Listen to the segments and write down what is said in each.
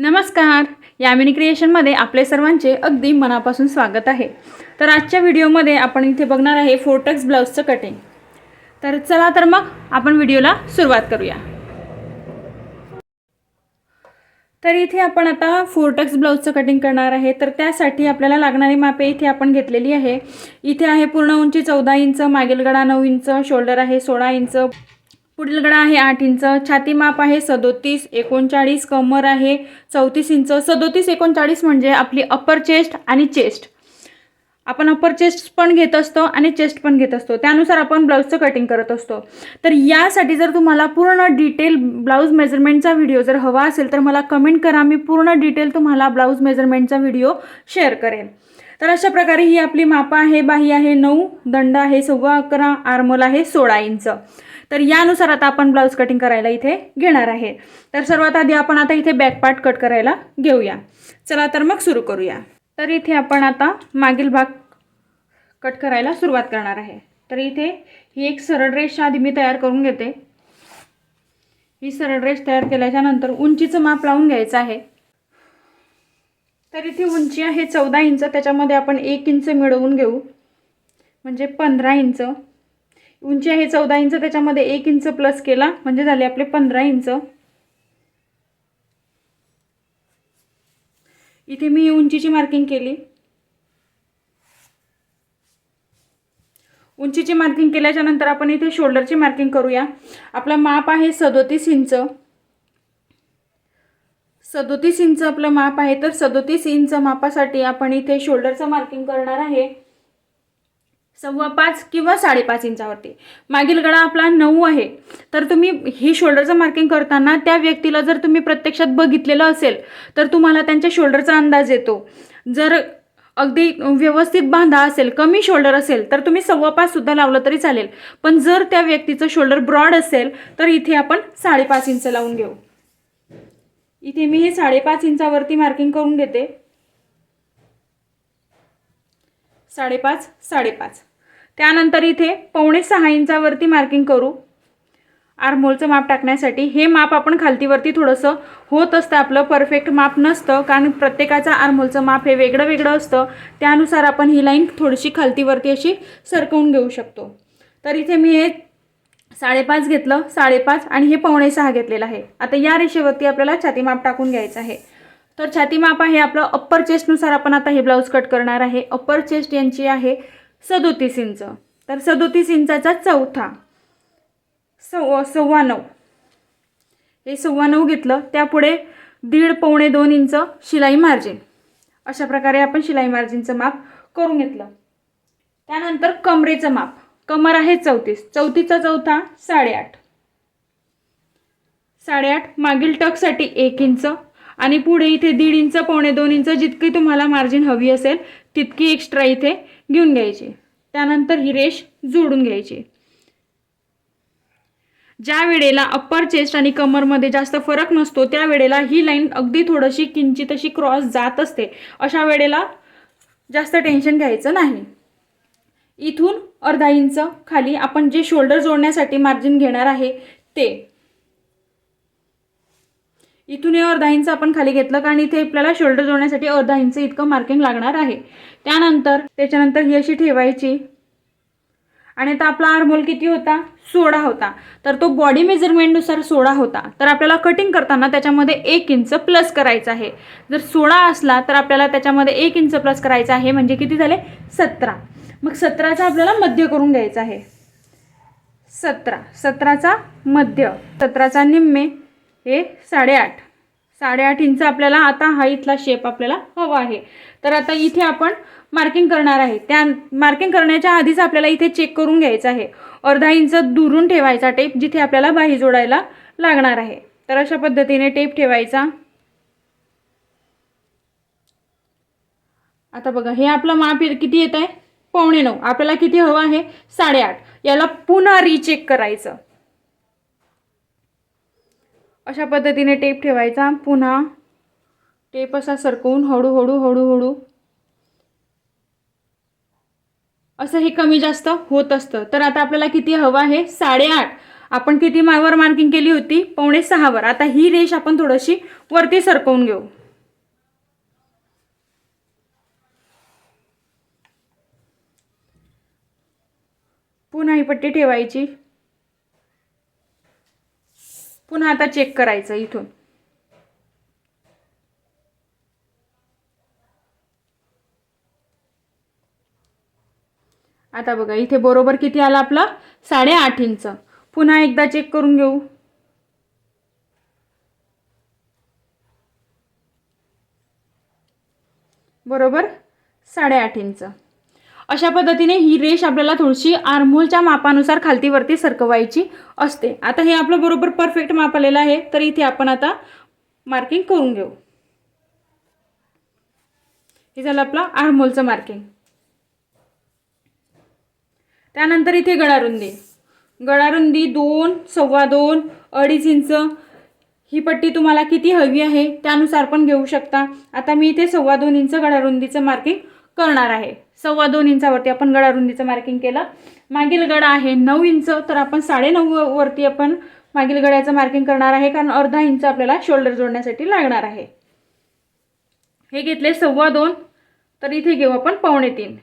नमस्कार. यामिनी क्रिएशनमध्ये आपले सर्वांचे अगदी मनापासून स्वागत आहे. तर आजच्या व्हिडिओमध्ये आपण इथे बघणार आहे फोर्टक्स ब्लाऊजचं कटिंग तर चला तर मग आपण व्हिडिओला सुरुवात करूया. तर इथे आपण आता फोर्टक्स ब्लाऊजचं कटिंग करणार आहे. तर त्यासाठी आपल्याला लागणारी मापे इथे आपण घेतलेली आहे. इथे आहे पूर्ण उंची चौदा इंच मागील गडा नऊ इंच शोल्डर आहे सोळा इंच. पुढील गळा आहे आठ इंच. छाती माप आहे सदोतीस एकोणचाळीस. कमर आहे चौतीस इंच. सदोतीस एकोणचाळीस म्हणजे आपली अप्पर चेस्ट आणि चेस्ट आपण अप्पर चेस्ट पण घेत असतो आणि चेस्ट पण घेत असतो. त्यानुसार आपण ब्लाऊजचं कटिंग करत असतो. तर यासाठी जर तुम्हाला पूर्ण डिटेल ब्लाऊज मेजरमेंटचा व्हिडिओ जर हवा असेल तर मला कमेंट करा. मी पूर्ण डिटेल तुम्हाला ब्लाऊज मेजरमेंटचा व्हिडिओ शेअर करेन. तर अशा प्रकारे ही आपली मापं आहे. बाही आहे नऊ दंड आहे सव्वा अकरा आर्मोल आहे सोळा इंच. तर यानुसार आता आपण ब्लाऊज कटिंग करायला इथे घेणार आहे. तर सर्वात आधी आपण आता इथे बॅक पार्ट कट करायला घेऊया. चला तर मग सुरू करूया. तर इथे आपण आता मागील भाग कट करायला सुरुवात करणार आहे. तर इथे ही एक सरळ रेष आधी मी तयार करून घेते. ही सरळ रेष तयार केल्याच्यानंतर उंचीचं माप लावून घ्यायचं आहे. तर इथे उंची आहे चौदा इंच त्याच्यामध्ये आपण एक इंच मिळवून घेऊ. म्हणजे पंधरा इंच. उंची आहे चौदा इंच त्याच्यामध्ये एक इंच प्लस केला. म्हणजे झाले आपले पंधरा इंच. इथे मी उंचीची मार्किंग केली. उंचीची मार्किंग केल्याच्यानंतर आपण इथे शोल्डरची मार्किंग करूया. आपला माप आहे सदोतीस इंच. सदोतीस इंच आपलं माप आहे तर सदोतीस इंच मापासाठी आपण इथे शोल्डरचं मार्किंग करणार आहे. सव्वा पाच किंवा साडेपाच इंचावरती. मागील गळा आपला नऊ आहे. तर तुम्ही ही शोल्डरचं मार्किंग करताना त्या व्यक्तीला जर तुम्ही प्रत्यक्षात बघितलेलं असेल तर तुम्हाला त्यांच्या शोल्डरचा अंदाज येतो. जर अगदी व्यवस्थित बांधा असेल कमी शोल्डर असेल तर तुम्ही सव्वा पाच सुद्धा लावलं तरी चालेल. पण जर त्या व्यक्तीचं शोल्डर ब्रॉड असेल तर इथे आपण साडेपाच इंच लावून घेऊ. इथे मी हे साडेपाच इंचावरती मार्किंग करून घेते. साडेपाच साडेपाच. त्यानंतर इथे पावणे सहा इंचावरती मार्किंग करू. आर्मोलचं माप टाकण्यासाठी हे माप आपण खालतीवरती थोडंसं होत असतं. आपलं परफेक्ट माप नसतं कारण प्रत्येकाचं आर्मोलचं माप हे वेगळं वेगळं असतं. त्यानुसार आपण ही लाईन थोडीशी खालतीवरती अशी सरकवून घेऊ शकतो. तर इथे मी हे साडेपाच घेतलं. साडेपाच आणि हे पावणे सहा घेतलेलं आहे. आता या रेषेवरती आपल्याला छाती माप टाकून घ्यायचं आहे. तर छाती माप आहे आपलं अप्पर चेस्टनुसार आपण आता हे ब्लाऊज कट करणार आहे. अप्पर चेस्ट यांची आहे सदोतीस इंच. तर सदोतीस इंचाचा चौथा. सव्वा सव्वा नऊ. हे सव्वा नऊ घेतलं त्यापुढे दीड पावणे दोन इंच शिलाई मार्जिन अशा प्रकारे आपण शिलाई मार्जिनचं माप करून घेतलं. त्यानंतर कमरेचं माप. कमर आहे चौतीस. चौतीसचा चौथा साडेआठ. साडेआठ मागील टकसाठी एक इंच. आणि पुढे इथे दीड इंच पावणे दोन इंच जितकी तुम्हाला मार्जिन हवी असेल तितकी एक्स्ट्रा इथे घेऊन घ्यायचे. त्यानंतर ही रेष जोडून घ्यायची. ज्या वेळेला अप्पर चेस्ट आणि कमरमध्ये जास्त फरक नसतो त्या वेळेला ही लाईन अगदी थोडीशी किंचित अशी क्रॉस जात असते. अशा वेळेला जास्त टेन्शन घ्यायचं नाही. इथून अर्धा इंच खाली आपण जे शोल्डर जोडण्यासाठी मार्जिन घेणार आहे ते. इथून हे अर्धा इंच आपण खाली घेतलं कारण इथे आपल्याला शोल्डर जोडण्यासाठी अर्धा इंच इतकं मार्किंग लागणार आहे. त्यानंतर त्याच्यानंतर ही अशी ठेवायची. आणि आता आपला आर्मोल किती होता? सोळा होता. तर तो बॉडी मेजरमेंटनुसार सोळा होता. तर आपल्याला कटिंग करताना त्याच्यामध्ये एक इंच प्लस करायचं आहे. जर सोळा असला तर आपल्याला त्याच्यामध्ये एक इंच प्लस करायचं आहे. म्हणजे किती झाले? सतरा. मग सतराचा आपल्याला मध्य करून घ्यायचा आहे. सतरा. सतराचा मध्य. सतराचा निम्मे हे साडेआठ. साडेआठ इंच आपल्याला आता हा इथला शेप आपल्याला हवा आहे. तर आता इथे आपण मार्किंग करणार आहे. त्या मार्किंग करण्याच्या आधीच आपल्याला इथे चेक करून घ्यायचं आहे. अर्धा इंच दुरून ठेवायचा टेप जिथे आपल्याला बाही जोडायला लागणार आहे. तर अशा पद्धतीने टेप ठेवायचा. आता बघा हे आपलं माप किती येत आहे पावणे नऊ. आपल्याला किती हवं आहे? साडेआठ. याला पुन्हा रिचेक करायचं. अशा पद्धतीने टेप ठेवायचा. पुन्हा टेप असा सरकवून हळूहळू हळूहळू असं हे कमी जास्त होत असतं. तर आता आपल्याला किती हवं आहे? साडेआठ. आपण किती मावर मार्किंग केली होती? पावणे सहावर आता ही रेष आपण थोडीशी वरती सरकवून घेऊ. पुन्हा ही पट्टी ठेवायची. पुन्हा आता चेक करायचं इथून. आता बघा इथे बरोबर किती आला आपला? साडेआठ इंच. पुन्हा एकदा चेक करून घेऊ. बरोबर? साडेआठ इंच. अशा पद्धतीने ही रेष आपल्याला थोडीशी आर्मोलच्या मापानुसार खालतीवरती सरकवायची असते. आता हे आपलं बरोबर परफेक्ट माप आलेलं आहे. तर इथे आपण आता मार्किंग करून घेऊ. हे झालं आपलं आर्मोलचं मार्किंग त्यानंतर इथे गळारुंदी गळारुंदी दोन सव्वा दोन अडीच इंच. ही पट्टी तुम्हाला किती हवी आहे त्यानुसार पण घेऊ शकता. आता मी इथे सव्वा दोन इंच गळारुंदीचं मार्किंग करणार आहे. सव्वा दोन इंचावरती आपण गडारुंदीचं मार्किंग केलं. मागील गळा आहे नऊ इंच तर आपण साडेनऊ वरती आपण मागील गळ्याचं मार्किंग करणार आहे कारण अर्धा इंच आपल्याला शोल्डर जोडण्यासाठी लागणार आहे. हे घेतले सव्वा दोन तर इथे घेऊ आपण पावणे तीन.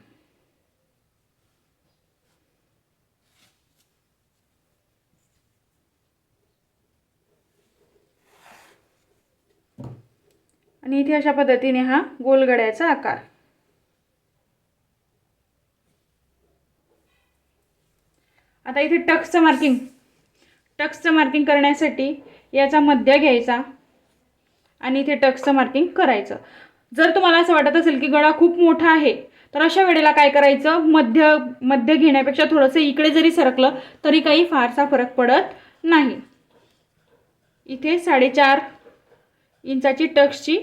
आणि इथे अशा पद्धतीने हा गोलगड्याचा आकार. आता इथे टक्सचं मार्किंग टक्सचं मार्किंग करण्यासाठी याचा मध्य घ्यायचा आणि इथे टक्सचं मार्किंग करायचं. जर तुम्हाला असं वाटत असेल की गळा खूप मोठा आहे तर अशा वेळेला काय करायचं? मध्य मध्य घेण्यापेक्षा थोडंसं इकडे जरी सरकलं तरी काही फारसा फरक पडत नाही. इथे साडेचार इंचाची टक्सची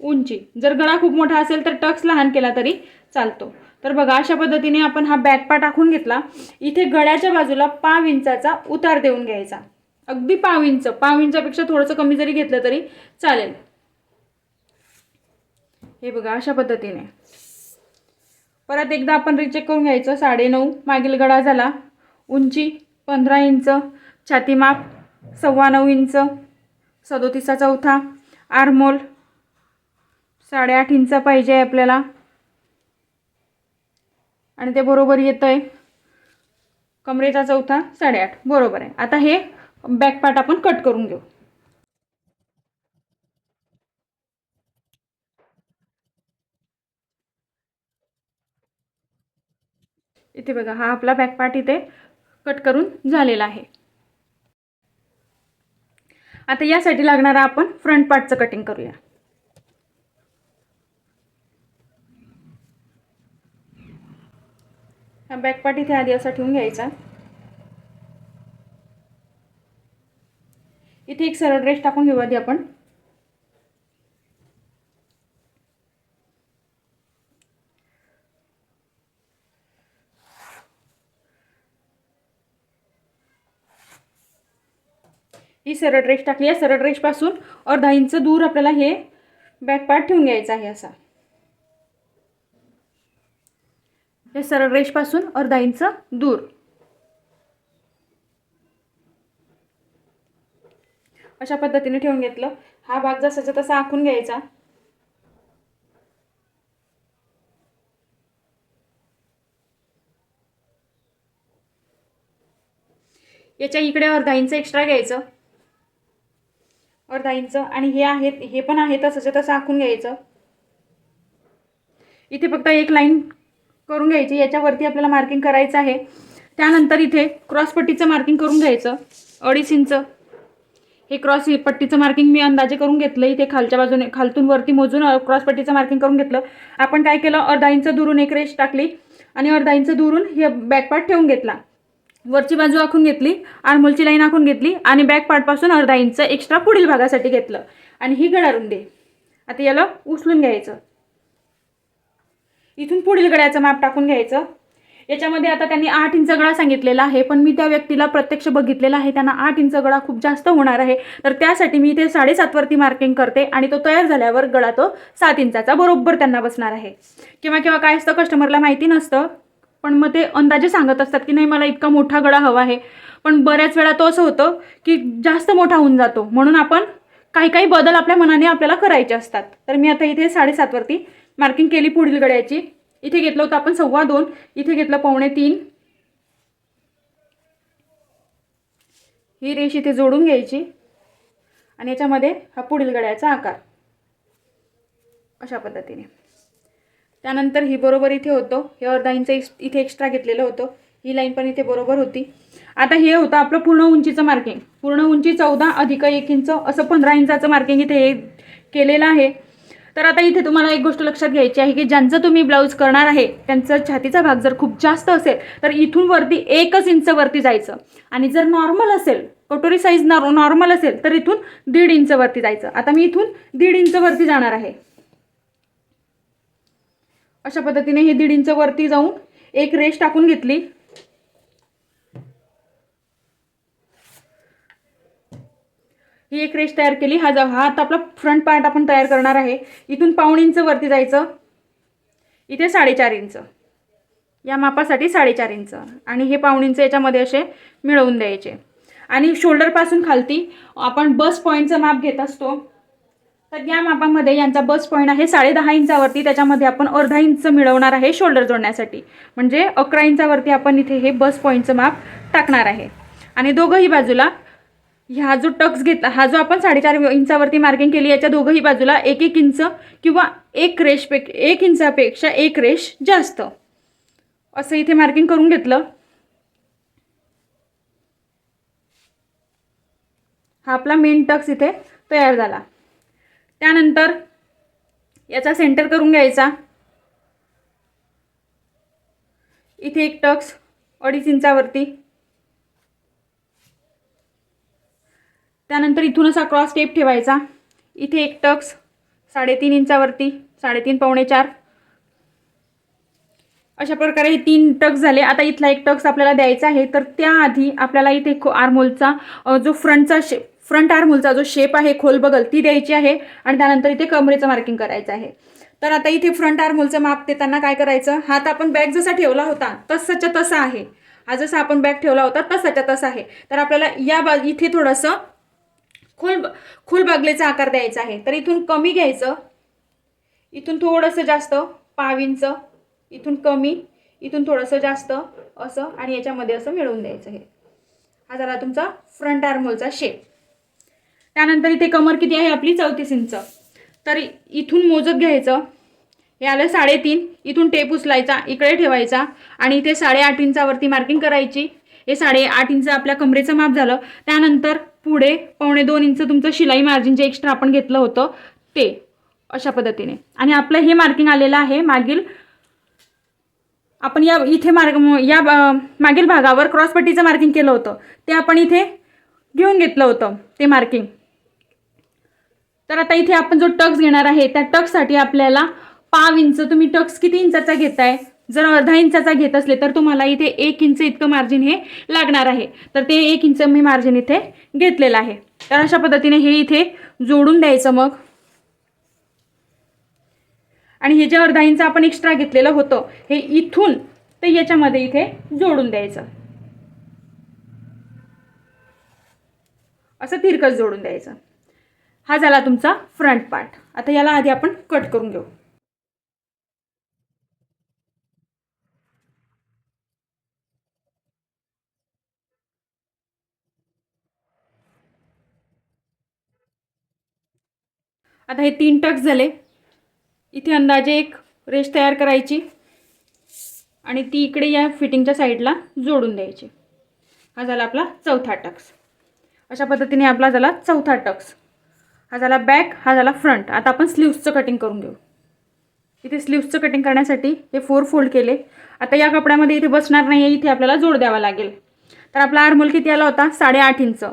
उंची. जर गळा खूप मोठा असेल तर टक्स लहान केला तरी चालतो. तर बघा अशा पद्धतीने आपण हा बॅकपा टाकून घेतला. इथे गळ्याच्या बाजूला पाव इंचाचा उतार देऊन घ्यायचा. अगदी पाव इंच पाव इंचापेक्षा थोडंसं कमी जरी घेतलं तरी चालेल. हे बघा अशा पद्धतीने. परत एकदा आपण रिचेक करून घ्यायचं. साडेनऊ मागील गळा झाला. उंची पंधरा इंच छातीमाप सव्वा नऊ इंच सदोतीसचा चौथा आरमोल साडेआठ इंच पाहिजे आपल्याला. आणि ते बरोबर येतं आहे कमरेचा चौथा साडेआठ. बरोबर आहे. आता हे बॅक पार्ट आपण कट करून घेऊ. इथे बघा हा आपला बॅक पार्ट इथे कट करून झालेला आहे. आता यासाठी लागणारा आपण फ्रंट पार्टचं कटिंग करूया. हा बॅक इथे आधी असा ठेवून घ्यायचा. इथे एक सरळ ड्रेस टाकून घेऊ आधी आपण. ही सरळ ड्रेस टाकली. आहे सरळ ड्रेसपासून अर्धा इंच दूर आपल्याला हे बॅक पार्ट ठेवून घ्यायचा आहे असा. हे सरळ रेषपासून अर्धा इंच दूर. अशा पद्धतीने ठेवून घेतलं. हा भाग जसाचा तसा आखून घ्यायचा. याच्या इकडे अर्धा इंच एक्स्ट्रा घ्यायचं. अर्धा इंच आणि हे आहेत हे पण आहे तसंच्या तसं आखून घ्यायचं. इथे फक्त एक लाईन करून घ्यायची. याच्यावरती आपल्याला मार्किंग करायचं आहे. त्यानंतर इथे क्रॉस पट्टीचं मार्किंग करून घ्यायचं. अडीच इंच. हे क्रॉस पट्टीचं मार्किंग मी अंदाजे करून घेतलं. इथे खालच्या बाजूने खालतून वरती मोजून क्रॉस पट्टीचं मार्किंग करून घेतलं. आपण काय केलं? अर्धा इंच दुरून एक रेष टाकली आणि अर्धा इंच दुरून हे बॅक पार्ट ठेवून घेतला. वरची बाजू आखून घेतली आरमोलची लाईन आखून घेतली आणि बॅक पार्टपासून अर्धा इंच एक्स्ट्रा पुढील भागासाठी घेतलं. आणि ही गळारून दे आता याला उचलून घ्यायचं. इथून पुढील गळ्याचं माप टाकून घ्यायचं. याच्यामध्ये आता त्यांनी आठ इंच गळा सांगितलेला आहे पण मी त्या व्यक्तीला प्रत्यक्ष बघितलेला आहे. त्यांना आठ इंच गळा खूप जास्त होणार आहे. तर त्यासाठी मी इथे साडेसातवरती मार्किंग करते आणि तो तयार झाल्यावर गळा तो सात इंचाचा बरोबर त्यांना बसणार आहे. किंवा किंवा काय असतं कस्टमरला माहिती नसतं पण मग ते अंदाजे सांगत असतात की नाही मला इतका मोठा गळा हवा आहे. पण बऱ्याच वेळा तो असं होतं की जास्त मोठा होऊन जातो. म्हणून आपण काही काही बदल आपल्या मनाने आपल्याला करायचे असतात. तर मी आता इथे साडेसातवरती मार्किंग केली पुढील गड्याची इथे घेतलं होतं आपण सव्वा दोन. इथे घेतलं पावणे तीन. ही रेष इथे जोडून घ्यायची. आणि याच्यामध्ये हा पुढील गड्याचा आकार. अशा पद्धतीने. त्यानंतर ही बरोबर इथे होतं. हे अर्धा इंच इथे एक्स्ट्रा घेतलेलं होतं. ही लाईन पण इथे बरोबर होती. आता हे होतं आपलं पूर्ण उंचीचं मार्किंग पूर्ण उंची चौदा अधिक एक इंच असं पंधरा इंचाचं मार्किंग इथे हे केलेलं आहे. तर आता इथे तुम्हाला एक गोष्ट लक्षात घ्यायची आहे की ज्यांचं तुम्ही ब्लाऊज करणार आहे त्यांचा छातीचा भाग जर खूप जास्त असेल तर इथून वरती एकच इंच वरती जायचं. आणि जर नॉर्मल असेल कटोरी साईज नॉर्मल असेल तर इथून दीड इंच वरती जायचं. आता मी इथून दीड इंच वरती जाणार आहे. अशा पद्धतीने हे दीड इंच वरती जाऊन एक रेष टाकून घेतली. ही एक रेष तयार केली. हा जा हा आता आपला फ्रंट पार्ट आपण तयार करणार आहे. इथून पाऊण इंच वरती जायचं. इथे साडेचार इंच. या मापासाठी साडेचार इंच. आणि हे पाऊण इंच याच्यामध्ये असे मिळवून द्यायचे. आणि शोल्डरपासून खालती आपण बस पॉईंटचं माप घेत असतो. तर या मापामध्ये यांचा बस पॉईंट आहे साडे दहा इंचावरती. त्याच्यामध्ये आपण अर्धा इंच मिळवणार आहे शोल्डर जोडण्यासाठी. म्हणजे अकरा इंचावरती आपण इथे हे बस पॉईंटचं माप टाकणार आहे. आणि दोघंही बाजूला ह्या जो टक्स घेतला हा जो आपण साडेचार इंचावरती मार्किंग केली याच्या दोघंही बाजूला एक एक इंच किंवा एक रेशपे एक इंचापेक्षा एक रेश जास्त. असं इथे मार्किंग करून घेतलं. हा आपला मेन टक्स इथे तयार झाला. त्यानंतर याचा सेंटर करून घ्यायचा. इथे एक टक्स अडीच इंचावरती. त्यानंतर इथून असा क्रॉस टेप ठेवायचा. इथे एक टक्स साडेतीन इंचावरती साडेतीन पावणे चार. अशा प्रकारे हे तीन टक्स झाले. आता इथला एक टक्स आपल्याला द्यायचा आहे. तर त्याआधी आपल्याला इथे खो आरमोलचा जो फ्रंटचा शे फ्रंट आरमोलचा जो शेप आहे खोल बगल ती द्यायची आहे. आणि त्यानंतर इथे कमरेचं मार्किंग करायचं आहे. तर आता इथे फ्रंट आरमोलचं माप देताना काय करायचं? हात आपण बॅग जसा ठेवला होता तसाच्या तसा आहे. हा जसा आपण बॅग ठेवला होता तसाच्या तसा आहे. तर आपल्याला या बा इथे थोडंसं खोल खोल बागलेचा आकार द्यायचा आहे. तर इथून कमी घ्यायचं. इथून थोडंसं जास्त पाव इंच. इथून कमी इथून थोडंसं जास्त असं आणि याच्यामध्ये असं मिळवून द्यायचं हे. हा झाला तुमचा फ्रंट आर्मोलचा शेप त्यानंतर इथे कमर किती आहे आपली? चौतीस इंच. तर इथून मोजत घ्यायचं. हे आलं साडेतीन. इथून टेप उचलायचा इकडे ठेवायचा आणि इथे साडेआठ इंचावरती मार्किंग करायची. हे साडेआठ इंच आपल्या कमरेचं माप झालं. त्यानंतर पुढे पावणे दोन इंच तुमचं शिलाई मार्जिन जे एक्स्ट्रा आपण घेतलं होतं ते अशा पद्धतीने. आणि आपलं हे मार्किंग आलेलं आहे मागील आपण या इथे मार्ग या मागील भागावर क्रॉसपट्टीचं मार्किंग केलं होतं. ते आपण इथे घेऊन घेतलं होतं ते मार्किंग तर आता इथे आपण जो टक्स घेणार आहे त्या टक्ससाठी आपल्याला पाव इंच तुम्ही टक्स किती इंचाचा घेताय? जर अर्धा इंचाचा घेत असले तर तुम्हाला इथे एक इंच इतकं मार्जिन हे लागणार आहे. तर ते एक इंच मी मार्जिन इथे घेतलेलं आहे. तर अशा पद्धतीने हे इथे जोडून द्यायचं मग. आणि हे जे अर्धा इंच आपण एक्स्ट्रा घेतलेलं होतं हे इथून ते याच्यामध्ये इथे जोडून द्यायचं. असं तिरकस जोडून द्यायचं. हा झाला तुमचा फ्रंट पार्ट आता याला आधी आपण कट करून घेऊ. आता हे तीन टक्स झाले. इथे अंदाजे एक रेष तयार करायची आणि ती इकडे या फिटिंगच्या साईडला जोडून द्यायची. हा झाला आपला चौथा टक्स. अशा पद्धतीने आपला झाला चौथा टक्स. हा झाला बॅक हा झाला फ्रंट. आता आपण स्लीव्सचं कटिंग करून घेऊ. इथे स्लीव्सचं कटिंग करण्यासाठी हे फोर फोल्ड केले. आता या कपड्यामध्ये इथे बसणार नाही आहे इथे आपल्याला जोड द्यावा लागेल. तर आपला आरमोल किती आला होता? साडेआठ इंच.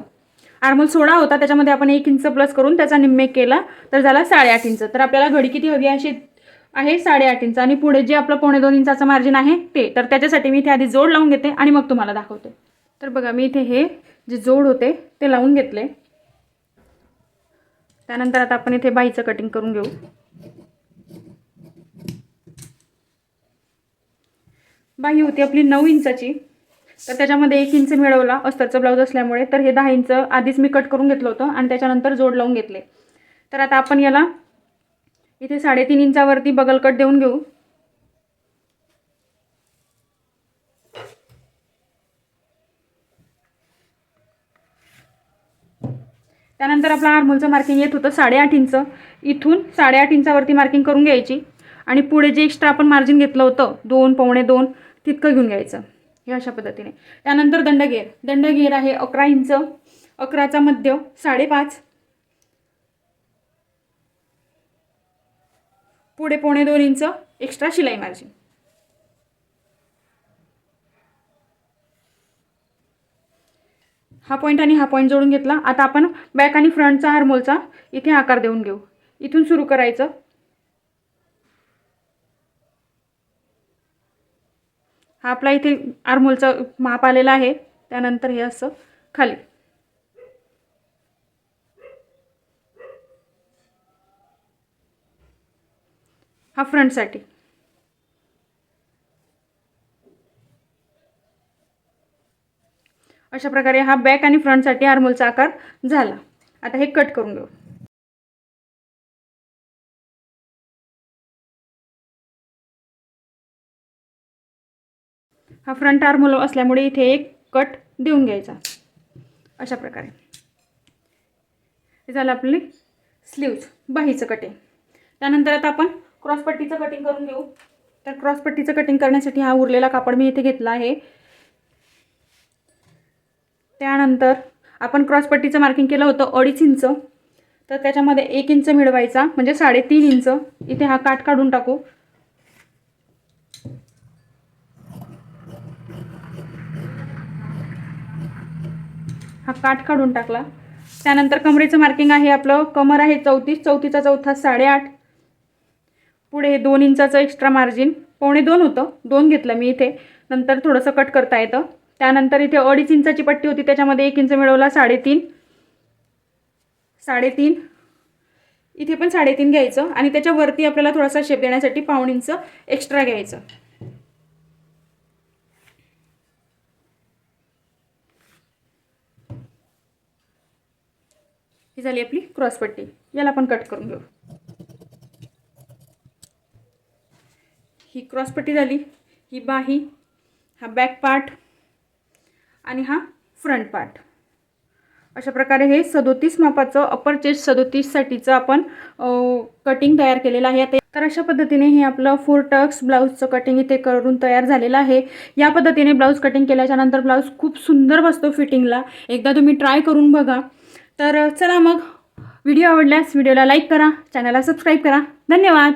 आर्मोल सोळा होता त्याच्यामध्ये आपण एक इंच प्लस करून त्याचा निम्मे केला तर झाला साडेआठ इंच. तर आपल्याला घडी किती हवी अशी आहे? साडेआठ इंच. आणि पुढे जे आपलं पावणे दोन इंचाचं मार्जिन आहे ते. तर त्याच्यासाठी मी इथे आधी जोड लावून घेते आणि मग तुम्हाला दाखवते. तर बघा मी इथे हे जे जोड होते ते लावून घेतले. त्यानंतर आता आपण इथे बाईचं कटिंग करून घेऊ. बाई होती आपली नऊ इंचाची. तर त्याच्यामध्ये एक इंच मिळवला अस्तरचं ब्लाऊज असल्यामुळे. तर हे दहा इंच आधीच मी कट करून घेतलं होतं आणि त्याच्यानंतर जोड लावून घेतले. तर आता आपण याला इथे साडेतीन इंचावरती बगल कट देऊन घेऊ. त्यानंतर आपलं आरमोलचं मार्किंग येत होतं साडेआठ इंच. इथून साडेआठ इंचावरती मार्किंग करून घ्यायची. आणि पुढे जे एक्स्ट्रा आपण मार्जिन घेतलं होतं दोन पावणे दोन तितकं घेऊन घ्यायचं. हे अशा पद्धतीने. त्यानंतर दंडगेर. दंडगेर आहे अकरा इंच. अकराचा मध्य साडेपाच. पुढे पोणे दोन इंच. एक्स्ट्रा शिलाई मार्जिन हा पॉईंट आणि हा पॉईंट जोडून घेतला. आता आपण बॅक आणि फ्रंटचा हार्मोलचा इथे आकार देऊन घेऊ. इथून सुरू करायचं. हा आपला इथे आरमोलचा माप आलेला आहे. त्यानंतर हे असं खाली. हा फ्रंटसाठी अशा प्रकारे हा बॅक आणि फ्रंटसाठी आरमोलचा आकार झाला. आता हे कट करून घेऊ. हा फ्रंट आर्मोल असल्यामुळे इथे एक कट देऊन घ्यायचा. अशा प्रकारे. हे झालं आपली स्लीव्ज बाहीचं कटिंग त्यानंतर आता आपण क्रॉसपट्टीचं कटिंग करून घेऊ. तर क्रॉसपट्टीचं कटिंग करण्यासाठी हा उरलेला कापड मी इथे घेतला आहे. त्यानंतर आपण क्रॉसपट्टीचं मार्किंग केलं होतं अडीच इंच. तर त्याच्यामध्ये एक इंच मिळवायचा म्हणजे साडेतीन इंच. इथे हा काठ काढून टाकू. हा काठ काढून टाकला. त्यानंतर कमरेचं मार्किंग आहे आपलं. कमर आहे चौतीस. चौतीचा चौथा साडेआठ. पुढे दोन इंचाचं एक्स्ट्रा मार्जिन पावणे दोन होतं. दोन घेतलं मी इथे. नंतर थोडंसं कट करता येतं. त्यानंतर इथे अडीच इंचाची पट्टी होती. त्याच्यामध्ये एक इंच मिळवला साडेतीन. साडेतीन. इथे पण साडेतीन घ्यायचं. आणि त्याच्यावरती आपल्याला थोडासा शेप देण्यासाठी पाऊण इंच एक्स्ट्रा घ्यायचं. ही झाली आपली क्रॉसपट्टी याला आपण कट करून घेऊ. ही क्रॉसपट्टी झाली. ही बाही हा बॅक पार्ट आणि हा फ्रंट पार्ट अशा प्रकारे हे सदोतीस मापाचं अपर चेस्ट सदोतीससाठीचं आपण कटिंग तयार केलेलं आहे. आता तर अशा पद्धतीने हे आपलं फोर टक्स ब्लाऊजचं कटिंग इथे करून तयार झालेलं आहे. या पद्धतीने ब्लाऊज कटिंग केल्याच्यानंतर ब्लाऊज खूप सुंदर बसतो फिटिंगला एकदा तुम्ही ट्राय करून बघा. तर चला मग. व्हिडिओ आवडल्यास व्हिडिओला लाईक करा चॅनलला सबस्क्राईब करा. धन्यवाद.